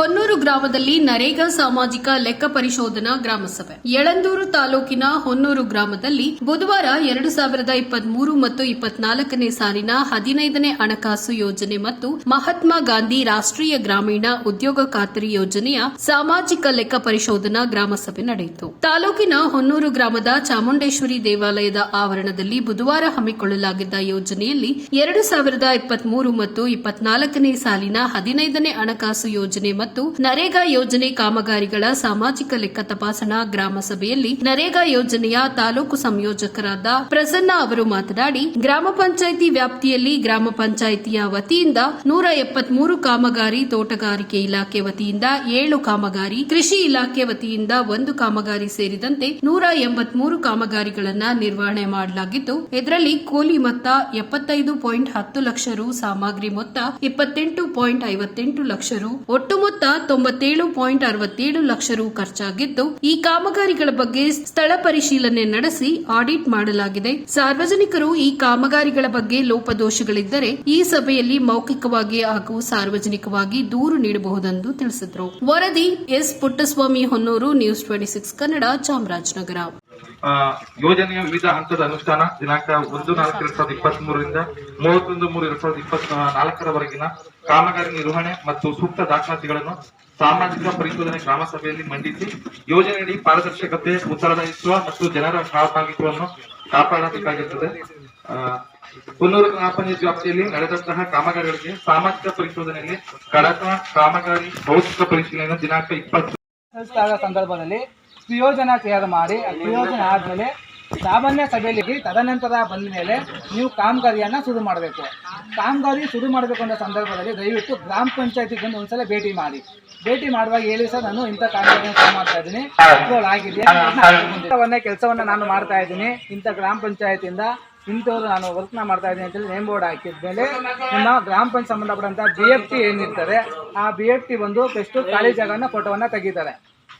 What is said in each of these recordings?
ಹೊನ್ನೂರು ಗ್ರಾಮದಲ್ಲಿ ನರೇಗಾ ಸಾಮಾಜಿಕ ಲೆಕ್ಕ ಪರಿಶೋಧನಾ ಗ್ರಾಮಸಭೆ ಯಳಂದೂರು ತಾಲೂಕಿನ ಹೊನ್ನೂರು ಗ್ರಾಮದಲ್ಲಿ ಬುಧವಾರ ಎರಡು ಸಾವಿರದ ಇಪ್ಪತ್ಮೂರು ಮತ್ತು ಇಪ್ಪತ್ನಾಲ್ಕನೇ ಸಾಲಿನ ಹದಿನೈದನೇ ಹಣಕಾಸು ಯೋಜನೆ ಮತ್ತು ಮಹಾತ್ಮ ಗಾಂಧಿ ರಾಷ್ಟ್ರೀಯ ಗ್ರಾಮೀಣ ಉದ್ಯೋಗ ಖಾತರಿ ಯೋಜನೆಯ ಸಾಮಾಜಿಕ ಲೆಕ್ಕ ಪರಿಶೋಧನಾ ಗ್ರಾಮಸಭೆ ನಡೆಯಿತು. ತಾಲೂಕಿನ ಹೊನ್ನೂರು ಗ್ರಾಮದ ಚಾಮುಂಡೇಶ್ವರಿ ದೇವಾಲಯದ ಆವರಣದಲ್ಲಿ ಬುಧವಾರ ಹಮ್ಮಿಕೊಳ್ಳಲಾಗಿದ್ದ ಯೋಜನೆಯಲ್ಲಿ ಎರಡು ಸಾವಿರದ ಇಪ್ಪತ್ಮೂರು ಮತ್ತು ಇಪ್ಪತ್ನಾಲ್ಕನೇ ಸಾಲಿನ ಹದಿನೈದನೇ ಹಣಕಾಸು ಯೋಜನೆ ಮತ್ತು ನರೇಗಾ ಯೋಜನೆ ಕಾಮಗಾರಿಗಳ ಸಾಮಾಜಿಕ ಲೆಕ್ಕ ತಪಾಸಣಾ ಗ್ರಾಮ ಸಭೆಯಲ್ಲಿ ನರೇಗಾ ಯೋಜನೆಯ ತಾಲೂಕು ಸಂಯೋಜಕರಾದ ಪ್ರಸನ್ನ ಅವರು ಮಾತನಾಡಿ, ಗ್ರಾಮ ಪಂಚಾಯಿತಿ ವ್ಯಾಪ್ತಿಯಲ್ಲಿ ಗ್ರಾಮ ಪಂಚಾಯಿತಿಯ ವತಿಯಿಂದ ನೂರ ಎಪ್ಪತ್ಮೂರು ಕಾಮಗಾರಿ ತೋಟಗಾರಿಕೆ ಇಲಾಖೆ ವತಿಯಿಂದ ಏಳು ಕಾಮಗಾರಿ, ಕೃಷಿ ಇಲಾಖೆ ವತಿಯಿಂದ ಒಂದು ಕಾಮಗಾರಿ ಸೇರಿದಂತೆ ನೂರ ಎಂಬತ್ಮೂರು ಕಾಮಗಾರಿಗಳನ್ನು ನಿರ್ವಹಣೆ ಮಾಡಲಾಗಿದ್ದು ಇದರಲ್ಲಿ ಕೂಲಿ ಮೊತ್ತ ಎಪ್ಪತ್ತೈದು ಪಾಯಿಂಟ್ ಹತ್ತು ಲಕ್ಷ ರು, ಸಾಮಗ್ರಿ ಮೊತ್ತ ಇಪ್ಪತ್ತೆಂಟು ಪಾಯಿಂಟ್ ಐವತ್ತೆಂಟು ಲಕ್ಷ ರು, ಒಟ್ಟು ಮೊತ್ತ ತೊಂಬತ್ತೇಳು ಪಾಯಿಂಟ್ ಅರವತ್ತೇಳು ಲಕ್ಷ ರು ಖರ್ಚಾಗಿದ್ದು, ಈ ಕಾಮಗಾರಿಗಳ ಬಗ್ಗೆ ಸ್ಥಳ ಪರಿಶೀಲನೆ ನಡೆಸಿ ಆಡಿಟ್ ಮಾಡಲಾಗಿದೆ. ಸಾರ್ವಜನಿಕರು ಈ ಕಾಮಗಾರಿಗಳ ಬಗ್ಗೆ ಲೋಪದೋಷಗಳಿದ್ದರೆ ಈ ಸಭೆಯಲ್ಲಿ ಮೌಖಿಕವಾಗಿ ಹಾಗೂ ಸಾರ್ವಜನಿಕವಾಗಿ ದೂರು ನೀಡಬಹುದೆಂದು ತಿಳಿಸಿದರು. ವರದಿ S Puttaswamy Honnur, news twenty six Kannada, Chamarajanagar. ಯೋಜನೆಯ ವಿವಿಧ ಹಂತದ ಅನುಷ್ಠಾನ, ದಿನಾಂಕ ಒಂದು ನಾಲ್ಕು ಎರಡ್ ಸಾವಿರದ ಇಪ್ಪತ್ತ್ ಮೂರರಿಂದ ಮೂವತ್ತೊಂದು ಮೂರು ಎರಡ್ ಸಾವಿರದ ಇಪ್ಪತ್ತ್ ನಾಲ್ಕರವರೆಗಿನ ಕಾಮಗಾರಿ ನಿರ್ವಹಣೆ ಮತ್ತು ಸೂಕ್ತ ದಾಖಲಾತಿಗಳನ್ನು ಸಾಮಾಜಿಕ ಪರಿಶೋಧನೆ ಗ್ರಾಮ ಸಭೆಯಲ್ಲಿ ಮಂಡಿಸಿ ಯೋಜನೆಯಡಿ ಪಾರದರ್ಶಕತೆ, ಉತ್ತರದಾಯಿತ್ವ ಮತ್ತು ಜನರ ಸಹಭಾಗಿತ್ವವನ್ನು ಕಾಪಾಡಬೇಕಾಗಿರುತ್ತದೆ ಕುನ್ನೂರು ಗ್ರಾಮ ಪಂಚಾಯತ್ ವ್ಯಾಪ್ತಿಯಲ್ಲಿ ನಡೆದಂತಹ ಕಾಮಗಾರಿಗಳಿಗೆ, ಸಾಮಾಜಿಕ ಪರಿಶೋಧನೆಯಲ್ಲಿ ಕಡತ ಕಾಮಗಾರಿ ಭೌತಿಕ ಪರಿಶೀಲನೆ ದಿನಾಂಕ ಇಪ್ಪತ್ತು. ಸಂದರ್ಭದಲ್ಲಿ ಸುಯೋಜನ ತಯಾರು ಮಾಡಿ ಆ ಸುಯೋಜನೆ ಆದ್ಮೇಲೆ ಸಾಮಾನ್ಯ ಸಭೆಯಲ್ಲಿ ತದನಂತರ ಬಂದ ಮೇಲೆ ನೀವು ಕಾಮಗಾರಿಯನ್ನ ಶುರು ಮಾಡಬೇಕು. ಕಾಮಗಾರಿ ಶುರು ಮಾಡಬೇಕು ಅನ್ನೋ ಸಂದರ್ಭದಲ್ಲಿ ದಯವಿಟ್ಟು ಗ್ರಾಮ ಪಂಚಾಯತಿಗೆ ಬಂದು ಒಂದ್ಸಲ ಭೇಟಿ ಮಾಡಿ. ಭೇಟಿ ಮಾಡುವಾಗ ಹೇಳಿ ಸರ್ ನಾನು ಇಂಥ ಕಾಮಗಾರಿಯನ್ನು ಶುರು ಮಾಡ್ತಾ ಇದ್ದೀನಿ. ಕಂಟ್ರೋಲ್ ಆಗಿದೆ. ಕೆಲಸವನ್ನ ಕೆಲಸವನ್ನ ನಾನು ಮಾಡ್ತಾ ಇದ್ದೀನಿ. ಇಂಥ ಗ್ರಾಮ ಪಂಚಾಯತಿಯಿಂದ ಇಂಥವ್ರು ನಾನು ವರ್ಕ್ನ ಮಾಡ್ತಾ ಇದ್ದೀನಿ ಅಂತೇಳಿ ನೇಮ್ ಬೋರ್ಡ್ ಹಾಕಿದ್ಮೇಲೆ ನಿಮ್ಮ ಗ್ರಾಮ ಪಂಚಾಯತ್ ಸಂಬಂಧಪಟ್ಟಂತ ಬಿ ಎಫ್ ಟಿ ಏನಿರ್ತಾರೆ ಆ ಬಿ ಎಫ್ ಟಿ ಬಂದು ಫಸ್ಟ್ ಖಾಲಿ ಜಾಗನ ಫೋಟೋವನ್ನ ತೆಗಿತಾರೆ.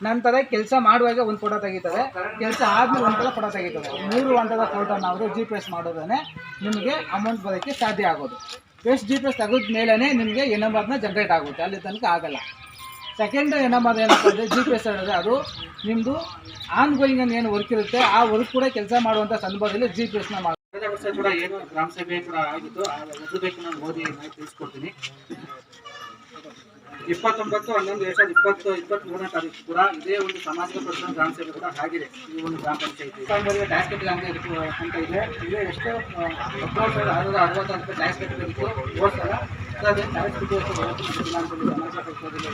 ನಂತರ ಕೆಲಸ ಮಾಡುವಾಗ ಒಂದು ಫೋಟೋ ತೆಗಿತದೆ. ಕೆಲಸ ಆದಮೇಲೆ ಒಂದು ಫೋಟೋ ತೆಗೀತದೆ. ಮೂರು ಹಂತದ ಫೋಟೋನ ಅವರು ಜಿ ಪಿ ಎಸ್ ಮಾಡೋದೇ ನಿಮಗೆ ಅಮೌಂಟ್ ಬರೋಕ್ಕೆ ಸಾಧ್ಯ ಆಗೋದು. ಫಸ್ಟ್ ಜಿ ಪಿ ಎಸ್ ತೆಗೆದ ಮೇಲೇ ನಿಮಗೆ ಎನ್ ನಂಬರ್ನ ಜನರೇಟ್ ಆಗುತ್ತೆ. ಅಲ್ಲಿ ತನಕ ಆಗಲ್ಲ. ಸೆಕೆಂಡ್ ಏನಮ್ಮ ಏನಪ್ಪ ಅಂದರೆ ಜಿ ಪಿ ಎಸ್ ಹೇಳಿದ್ರೆ ಅದು ನಿಮ್ಮದು ಆನ್ ಗೋಯಿಂಗ್ ಏನು ವರ್ಕ್ ಇರುತ್ತೆ, ಆ ವರ್ಕ್ ಕೂಡ ಕೆಲಸ ಮಾಡುವಂಥ ಸಂದರ್ಭದಲ್ಲಿ ಜಿ ಪಿ ಎಸ್ನ ಮಾಡಿ ಗ್ರಾಮ ಸಭೆ ಕೂಡ ಆಗಿತ್ತು. ನಾನು ಓದಿ ತಿಳಿಸ್ಕೊಡ್ತೀನಿ. ಇಪ್ಪತ್ತೊಂಬತ್ತು, ಹನ್ನೊಂದು, ಎರಡ್ ಸಾವಿರದ ಇಪ್ಪತ್ತು ಇಪ್ಪತ್ತ್ ಮೂರನೇ ತಾರೀಕು ಕೂಡ ಇದೇ ಒಂದು ಸಾಮಾಜಿಕ ಪ್ರಶ್ನೆ ಗ್ರಾಮ ಸೇವೆ ಕೂಡ ಆಗಿದೆ ಈ ಒಂದು ಗ್ರಾಮ ಪಂಚಾಯತಿ. ಟ್ಯಾಕ್ಸ್ ಅಂತ ಇದೆ. ಇದು ಎಷ್ಟು ಹದಿನೇಳು ಸಾವಿರದ ಆರುನೂರ ಅರವತ್ತು ರೂಪಾಯಿ ಟ್ಯಾಕ್ಸ್ ಕಟ್ಟಬೇಕು ಹೋದ ಸೊ ಟ್ಯಾಕ್ಸ್ ಕಟ್ಟಿ ಎಷ್ಟು ಬರುತ್ತೆ ಗೊತ್ತಿಲ್ಲ ಅಂತ ಹೇಳಿ ಸಮಾಜ ಪರಿಶೋಧನೆ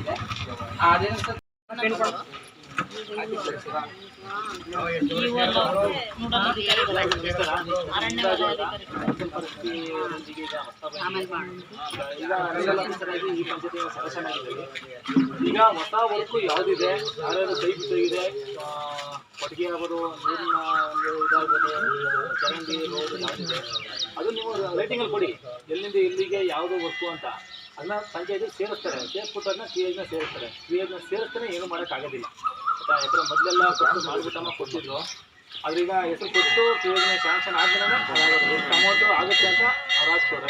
ಇದೆ. ಅದೇನು ಈಗ ಹೊಸ ವರ್ಕು ಯಾವುದಿದೆ? ಯಾರ್ಯಾರು ಕೈ ಇದೆ ಕೊಟ್ಟಿಗೆ ಆಗೋದು ನೀರಿನ ಒಂದು ಇದಾಗ್ಬೋದು, ಚರಂಡಿ ರೋಡ್ ಯಾವುದಿದೆ ಅದು ನೀವು ರೈಟಿಂಗ್ ಅಲ್ಲಿ ಕೊಡಿ. ಎಲ್ಲಿಂದ ಎಲ್ಲಿಗೆ ಯಾವುದು ವರ್ಕು ಅಂತ. ಅದನ್ನ ಪಂಚಾಯತಿ ಸೇರಿಸ್ತಾರೆ. ಸೇರಿಸ್ಬಿಟ್ಟು ಅದನ್ನ ಸಿ ಎಜ್ನ ಸೇರಿಸ್ತಾರೆ. ಸಿ ಎಜ್ನ ಸೇರಿಸ್ತಾನೆ ಏನು ಮಾಡೋಕ್ಕಾಗೋದಿಲ್ಲ. ಯಾಕಂದ್ರೆ ಮೊದಲೆಲ್ಲ ಕೊಟ್ಟು ಮಾಡಿಬಿಟ್ಟಮ್ಮ ಕೊಟ್ಟಿದ್ರು. ಅದ್ರೀಗ ಹೆಸರು ಕೊಟ್ಟು ಯೋಜನೆ ಸ್ಯಾಂಕ್ಷನ್ ಆದ್ಮೇಲೆ ಅಮೌಂಟು ಆಗುತ್ತೆ ಅಂತ ಅವ್ರು ಹಾಕ್ತಾರೆ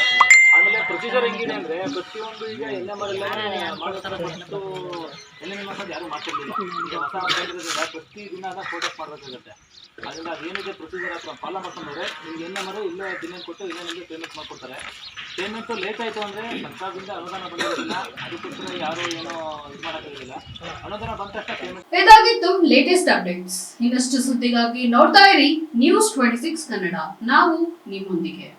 ಆಮೇಲೆ ಪ್ರೊಸೀಜರ್ ಹೆಂಗಿದೆ ಅಂದ್ರೆ ಪ್ರತಿಯೊಂದು ಈಗ ಎಲ್ಲ ಮಾಡ್ತಾರೆ ಫಸ್ಟು ಎನ್ ಎಂ ಎಂ ಯಾರು ಮಾಡ್ತಿರ್ಲಿಲ್ಲ. ಈಗ ಪ್ರತಿ ದಿನ ಅದನ್ನ ಫೋಟೋಸ್ ಮಾಡಬೇಕಾಗುತ್ತೆ. ಅದರಿಂದ ಅದೇನಿದೆ ಪ್ರೊಸೀಜರ್ ಹತ್ರ ಫಾಲೋ ಮಾಡ್ಕೊಂಡ್ರೆ ನಿಮ್ಗೆ ಎನ್ ಎಂ ಆರ್ ಇಲ್ಲೇ ದಿನ ಕೊಟ್ಟು ನಿಮಗೆ ಪೇಮೆಂಟ್ ಮಾಡ್ಕೊಡ್ತಾರೆ. ಪೇಮೆಂಟು ಲೇಟ್ ಆಯಿತು ಅಂದರೆ ಸರ್ಕಾರದಿಂದ ಅನುದಾನ ಬಂದಿರೋದಿಲ್ಲ ಅದಕ್ಕೋಸ್ಕರ ಯಾರು ಏನೋ ಇದು ಮಾಡೋಕ್ಕಾಗೋದಿಲ್ಲ ಅನುದಾನ ಬಂದ ತಕ್ಷಣ ಪೇಮೆಂಟ್ ಇದಾಗಿತ್ತು ಲೇಟೆಸ್ಟ್ ಅಪ್ಡೇಟ್ಸ್ ಇನ್ನಷ್ಟು ಸುದ್ದಿಗಾಗಿ ನೋಡ್ತಾ ಇರಿ ನ್ಯೂಸ್ ಟ್ವೆಂಟಿ ಸಿಕ್ಸ್ ಕನ್ನಡ. ನಾವು ನಿಮ್ಮೊಂದಿಗೆ.